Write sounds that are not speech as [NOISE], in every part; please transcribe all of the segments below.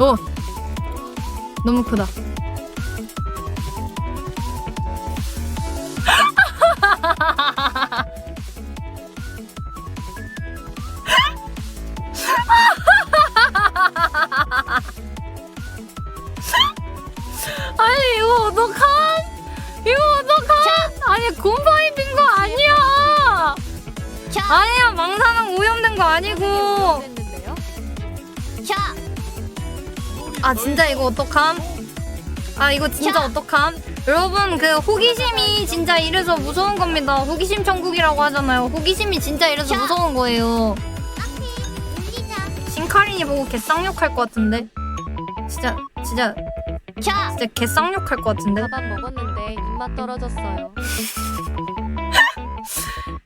오 너무 크다. [LAUGHS] 아니 이거 어떡함? 이거 어떡함? 아니 곰팡이 핀 거 아니야. 자, 아니야 망사는 오염된 거 아니고. 됐는데요. 자, 아 진짜 이거 어떡함? 아 이거 진짜 자. 어떡함? 여러분 그 호기심이 진짜 이래서 무서운 겁니다. 호기심 천국이라고 하잖아요. 호기심이 진짜 이래서 자. 무서운 거예요. 신카린이 보고 개 쌍욕할 것 같은데. 진짜 진짜 자, 진짜 개 쌍욕할 것 같은데. 밥안 먹었는데 입맛 떨어졌어요. [LAUGHS]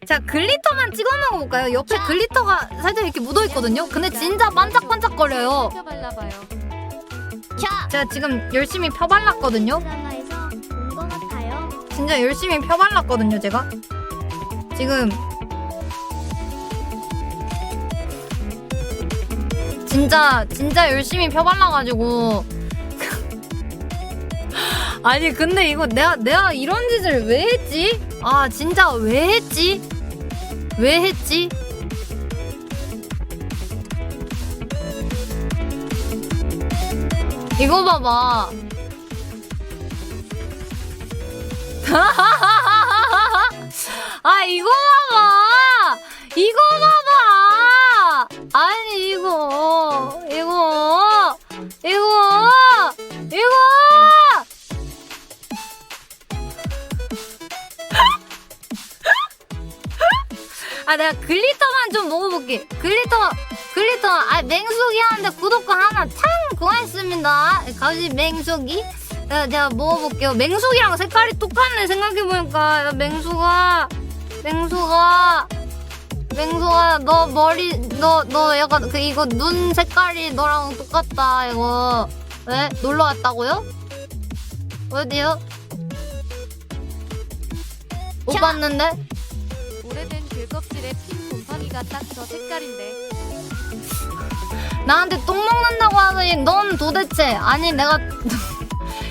자 글리터만 찍어 먹어볼까요? 옆에 자. 글리터가 살짝 이렇게 묻어 있거든요. 근데 진짜 반짝반짝거려요. 펴 발라봐요. 자. 제가 지금 열심히 펴발랐거든요. 드라마에서 본 것 같아요. 진짜 열심히 펴발랐거든요, 제가. 지금 진짜 진짜 열심히 펴발라가지고 [LAUGHS] 아니 근데 이거 내가 내가 이런 짓을 왜 했지? 아 진짜 왜 했지? 왜 했지? 이거 봐봐. [LAUGHS] 아 이거 봐봐. 이거 봐봐. 아니 이거 이거 이거 이거. [LAUGHS] 아 내가 글리터 만좀 먹어볼게 글리터 글리터 아 맹숙이 하는데 구독과 하나 참 고맙습니다 가지 맹숙이 야, 제가 먹어볼게요. 맹숙이랑 색깔이 똑같네, 생각해보니까. 야, 맹숙아, 맹숙아, 맹숙아, 너 머리, 너, 너 약간, 그, 이거 눈 색깔이 너랑 똑같다, 이거. 왜? 놀러 왔다고요? 어디요? 못 자. 봤는데? 귤껍질에 핀 곰팡이가 딱 저 색깔인데. 나한테 똥 먹는다고 하더니 넌 도대체 아니 내가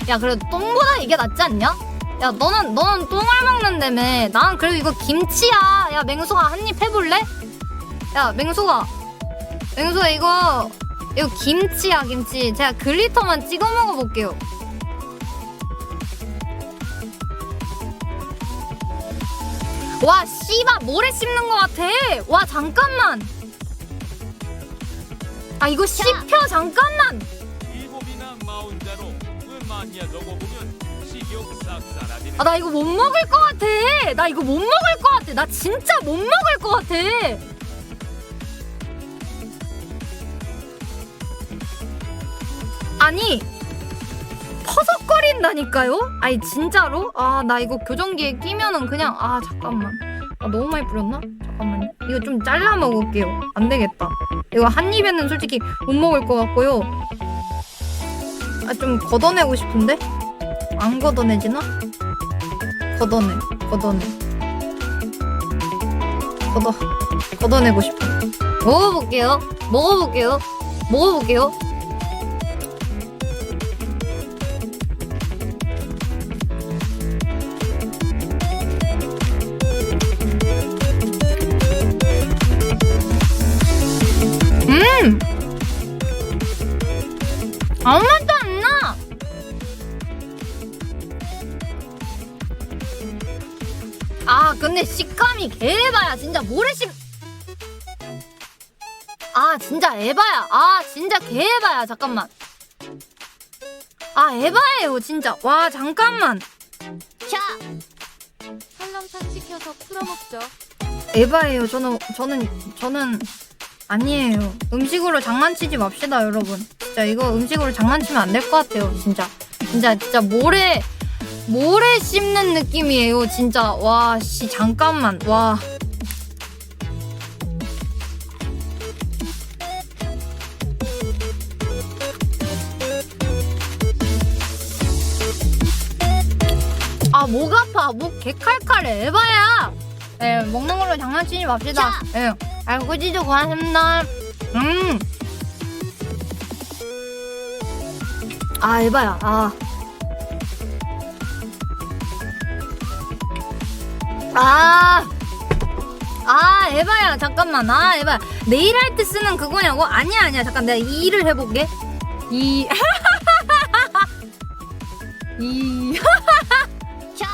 야 그래도 똥보다 이게 낫지 않냐? 야 너는 너는 똥을 먹는다며 난 그래도 이거 김치야 야 맹수가 한 입 해볼래? 야 맹수가 맹수가 이거 이거 김치야 김치 제가 글리터만 찍어 먹어볼게요 와 씨바 모래 씹는 것 같아. 와 잠깐만. 아 이거 씹혀 잠깐만. 일곱이나 마흔자로 그 마니아저거 보면 식욕 싹 사라지는 아 나 이거 못 먹을 것 같아. 나 이거 못 먹을 것 같아. 나 진짜 못 먹을 것 같아. 아니 퍼석거린다니까요? 아니 진짜로? 아 나 이거 교정기에 끼면은 그냥 아 잠깐만 아 너무 많이 뿌렸나? 잠깐만요 이거 좀 잘라 먹을게요 안 되겠다 이거 한 입에는 솔직히 못 먹을 것 같고요 아 좀 걷어내고 싶은데? 안 걷어내지나? 걷어내, 걷어내. 걷어, 걷어내고 싶어. 먹어볼게요. 먹어볼게요. 먹어볼게요. 아무 맛도 안 나! 아 근데 식감이 개에바야 진짜 모래 씹. 아 진짜 에바야. 아 진짜 개에바야 잠깐만. 아 에바예요 진짜. 와 잠깐만. 자, 설렁탕 시켜서 풀어 먹죠. 에바예요. 저는 저는 저는 아니에요. 음식으로 장난치지 맙시다 여러분. 진짜 이거 음식으로 장난치면 안 될 것 같아요 진짜. 진짜 진짜 모래 모래 씹는 느낌이에요 진짜. 와 씨 잠깐만 와. 아, 목 아파. 목 개칼칼해. 에바야. 예, 먹는 걸로 장난치지 맙시다. 예. 아이고, 찌도 고맙습니다. 음. 아 에바야 아. 아. 아 에바야 잠깐만 아 에바야 네일 아트 쓰는 그거냐고? 아니야 아니야 잠깐 내가 이 일을 해볼게 이... [LAUGHS] 이... 자.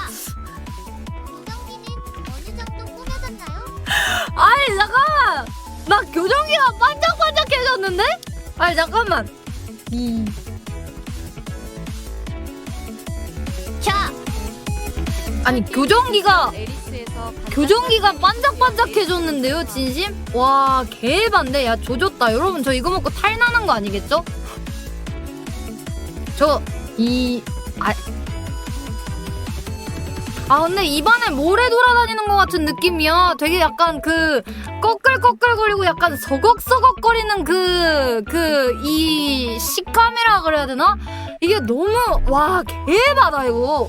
무전기는 어느 정도 꾸며졌나요? 아니 잠깐만 나 교정기가 반짝반짝해졌는데? 아니 잠깐만 이... 자. 아니 교정기가 교정기가 반짝반짝해졌는데요, 진심? 와, 개반데. 야, 조졌다. 여러분, 저 이거 먹고 탈 나는 거 아니겠죠? 저, 이, 아. 아, 근데 입안에 모래 돌아다니는 것 같은 느낌이야. 되게 약간 그, 꺼끌꺼끌거리고 약간 서걱서걱거리는 그, 그, 이 식감이라 그래야 되나? 이게 너무, 와, 개바다, 이거.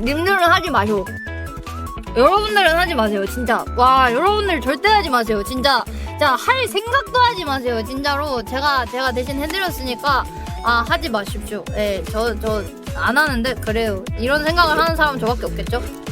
님들은 하지 마시오. 여러분들은 하지 마세요, 진짜. 와, 여러분들 절대 하지 마세요, 진짜. 자, 할 생각도 하지 마세요, 진짜로. 제가, 제가 대신 해드렸으니까, 아, 하지 마십시오. 예, 저, 저, 안 하는데, 그래요. 이런 생각을 하는 사람 저밖에 없겠죠?